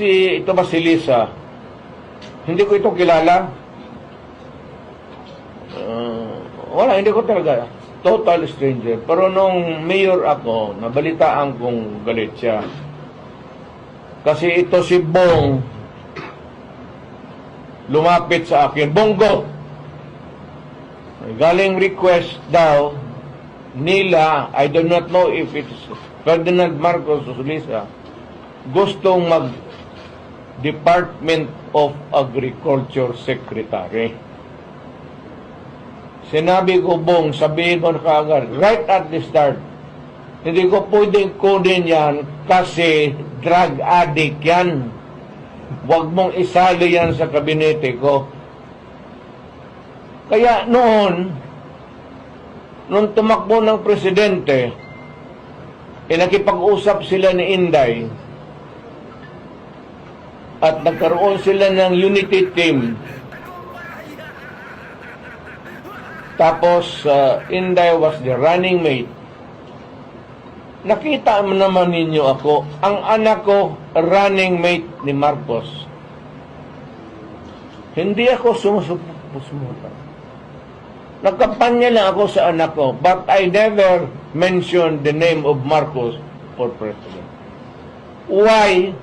si, ito ba si Lisa? Hindi ko ito kilala. Uh, wala, hindi ko talaga. Total stranger. Pero nung mayor ako, nabalitaan kong galit siya. Kasi ito si Bong, lumapit sa akin, Bongo! Galing request daw nila, I do not know if it's Ferdinand Marcos o Lisa, gustong mag Department of Agriculture Secretary. Sinabi ko, Bong, sabihin mo na kaagad, right at the start, hindi ko pwedeng kunin yan kasi drug addict yan. Huwag mong isali yan sa kabinete ko. Kaya noon, nung tumakbo ng presidente, eh nakipag-usap sila ni Inday at nagkaroon sila ng unity team. Tapos, uh, Inday was the running mate. Nakita naman ninyo ako, ang anak ko, running mate ni Marcos. Hindi ako sumusuporta. Nagkampanya lang ako sa anak ko, but I never mentioned the name of Marcos for president. Why?